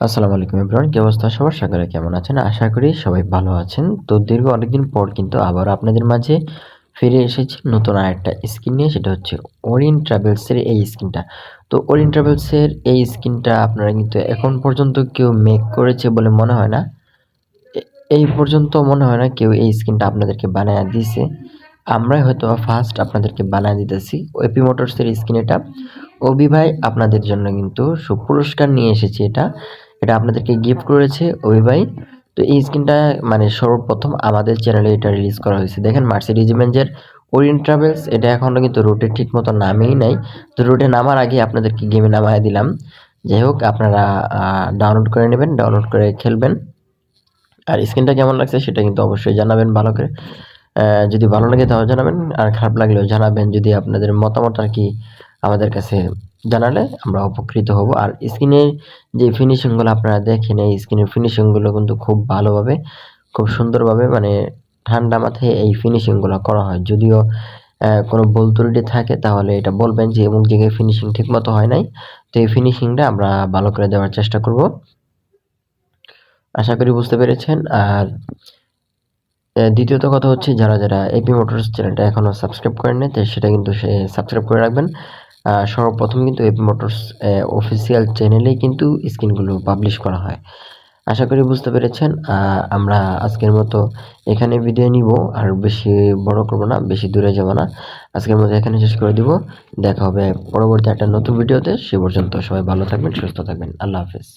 আসসালামু আলাইকুম এভরিওয়ান, কি অবস্থা? সবার সকলে কেমন আছেন? আশা করি সবাই ভালো আছেন। তো দীর্ঘ অনেকদিন পর কিন্তু আবার আপনাদের মাঝে ফিরে এসেছি নতুন আরেকটা স্কিন নিয়ে, সেটা হচ্ছে ওরিন ট্রাভেলসের এই স্কিনটা। তো ওরিন ট্রাভেলসের এই স্কিনটা আপনারা কিন্তু এখন পর্যন্ত কেউ মেক করেছে বলে মনে হয় না। এই পর্যন্ত মনে হয় না কেউ এই স্কিনটা আপনাদেরকে বানায় দিয়েছে আমরাই হয়তো ফার্স্ট আপনাদেরকে বানায় দিতেছি ওপি মোটরসের স্কিন এটা। অবি ভাই, আপনাদের জন্য কিন্তু সুপুরস্কার নিয়ে এসেছি এটা। এটা আপনাদেরকে গিফট করেছে ভাই তো এই স্কিনটা মানে সর্বপ্রথম আমাদের চ্যানেলে এটা রিলিজ করা হয়েছে। দেখেন মার্সিডিজ বেঞ্জের ওরিয়েন্ট ট্রাভেলস এটা এখনও কিন্তু রুটে ঠিক মতো নামেই নাই। তো রুটে নামার আগে আপনাদেরকে গেমে নামায় দিলাম। যাই হোক, আপনারা ডাউনলোড করে নেবেন ডাউনলোড করে খেলবেন। আর স্ক্রিনটা কেমন লাগছে সেটা কিন্তু অবশ্যই জানাবেন ভালো করে। যদি ভালো লাগে তাহলে জানাবেন, আর খারাপ লাগলেও জানাবেন। যদি আপনাদের মতামত আর কি আমাদের কাছে জানালে আমরা উপকৃত হব। আর স্ক্রিনের যে ফিনিশিংগুলো আপনারা দেখেন, এই স্ক্রিনের ফিনিশিংগুলো কিন্তু খুব ভালোভাবে, খুব সুন্দরভাবে মানে ঠান্ডা মাথায় এই ফিনিশিংগুলো করা হয়। যদিও কোনো ভুল ত্রুটি থাকে, তাহলে এটা বলবেন যে অমুক জায়গায় ফিনিশিং ঠিকমতো হয় নাই। তো এই ফিনিশিংটা আমরা ভালো করে দেওয়ার চেষ্টা করব। আশা করি বুঝতে পেরেছেন। আর দ্বিতীয়ত কথা হচ্ছে, যারা যারা এপি মোটরস চ্যানেলটা এখনও সাবস্ক্রাইব করেন তো সেটা কিন্তু সে সাবস্ক্রাইব করে রাখবেন। সর্বপ্রথম কিন্তু এপি মোটরস অফিসিয়াল চ্যানেলেই কিন্তু স্ক্রিনগুলো পাবলিশ করা হয়। আশা করি বুঝতে পেরেছেন। আমরা আজকের মতো এখানে ভিডিও নিব। আর বেশি বড় করব না, বেশি দূরে যাব না। আজকের মতো এখানে শেষ করে দিব। দেখা হবে পরবর্তী একটা নতুন ভিডিওতে। সে পর্যন্ত সবাই ভালো থাকবেন, সুস্থ থাকবেন। আল্লাহ হাফেজ।